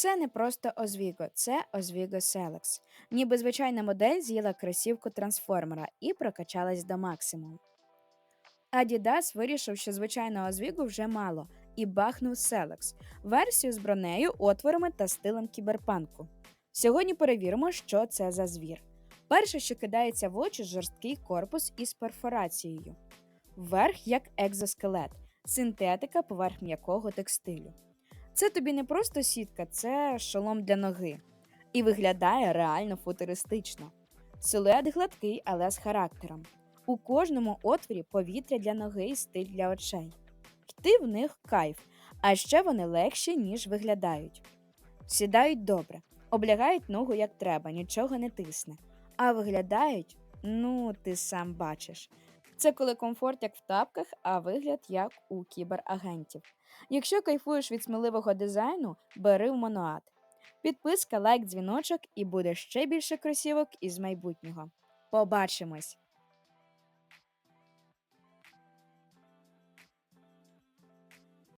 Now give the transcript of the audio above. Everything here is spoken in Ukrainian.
Це не просто Озвіго, це Озвіго Селекс. Ніби звичайна модель з'їла кросівку трансформера і прокачалась до максимуму. Adidas вирішив, що звичайного Озвігу вже мало, і бахнув Селекс версію з бронею, отворами та стилем кіберпанку. Сьогодні перевіримо, що це за звір. Перше, що кидається в очі, жорсткий корпус із перфорацією. Верх як екзоскелет, синтетика поверх м'якого текстилю. Це тобі не просто сітка, це шолом для ноги. І виглядає реально футуристично. Силует гладкий, але з характером. У кожному отворі повітря для ноги і стиль для очей. Йти в них кайф, а ще вони легші, ніж виглядають. Сідають добре, облягають ногу як треба, нічого не тисне. А виглядають, ну, ти сам бачиш. Це коли комфорт як в тапках, а вигляд як у кіберагентів. Якщо кайфуєш від сміливого дизайну, бери в моноад. Підписка, лайк, дзвіночок і буде ще більше кросівок із майбутнього. Побачимось!